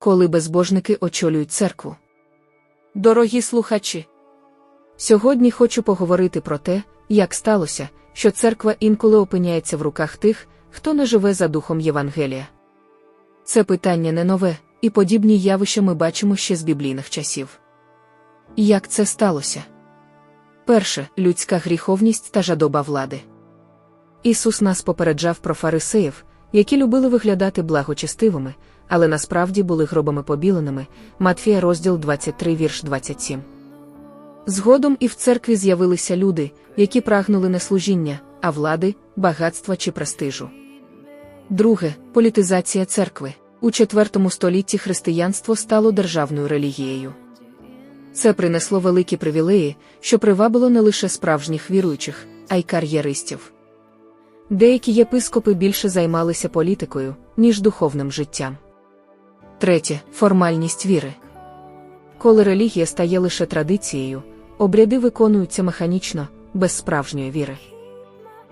коли безбожники очолюють церкву. Дорогі слухачі, сьогодні хочу поговорити про те, як сталося, що церква інколи опиняється в руках тих, хто не живе за духом Євангелія. Це питання не нове, і подібні явища ми бачимо ще з біблійних часів. Як це сталося? Перше людська гріховність та жадоба влади. Ісус нас попереджав про фарисеїв, які любили виглядати благочестивими, але насправді були гробами побіленими. Матфія, розділ 23, вірш 27. Згодом і в церкві з'явилися люди, які прагнули не служіння, а влади, багатства чи престижу. Друге політизація церкви. У IV столітті християнство стало державною релігією. Це принесло великі привілеї, що привабило не лише справжніх віруючих, а й кар'єристів. Деякі єпископи більше займалися політикою, ніж духовним життям. Третє формальність віри. Коли релігія стає лише традицією, обряди виконуються механічно, без справжньої віри.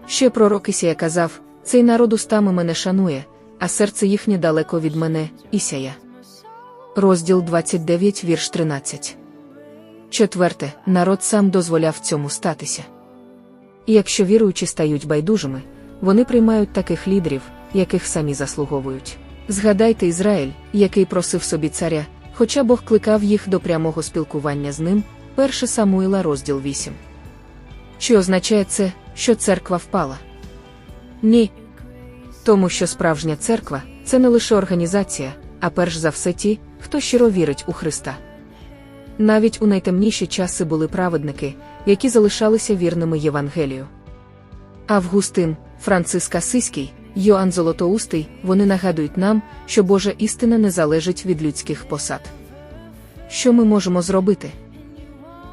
Ще пророк Ісія казав: цей народ устами мене шанує, а серце їхнє далеко від мене, Ісія. Розділ 29, вірш 13. Четверте, народ сам дозволяв цьому статися. І якщо віруючі стають байдужими, вони приймають таких лідерів, яких самі заслуговують. Згадайте Ізраїль, який просив собі царя, хоча Бог кликав їх до прямого спілкування з ним, 1 Самуїла, розділ 8. Чи означає це, що церква впала? Ні. Тому що справжня церква це не лише організація, а перш за все ті, хто щиро вірить у Христа. Навіть у найтемніші часи були праведники, які залишалися вірними Євангелію. Августин, Франциск Асиський, Йоанн Золотоустий, вони нагадують нам, що Божа істина не залежить від людських посад. Що ми можемо зробити?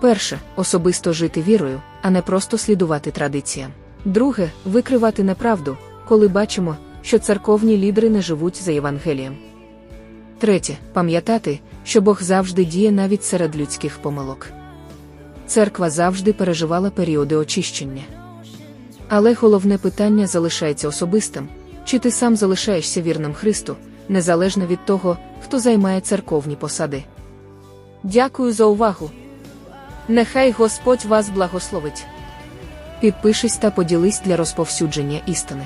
Перше особисто жити вірою, а не просто слідувати традиціям. Друге викривати неправду, коли бачимо, що церковні лідери не живуть за Євангелієм. Третє пам'ятати, що Бог завжди діє навіть серед людських помилок. Церква завжди переживала періоди очищення. Але головне питання залишається особистим чи ти сам залишаєшся вірним Христу, незалежно від того, хто займає церковні посади. Дякую за увагу. Нехай Господь вас благословить. Підпишись та поділись для розповсюдження істини.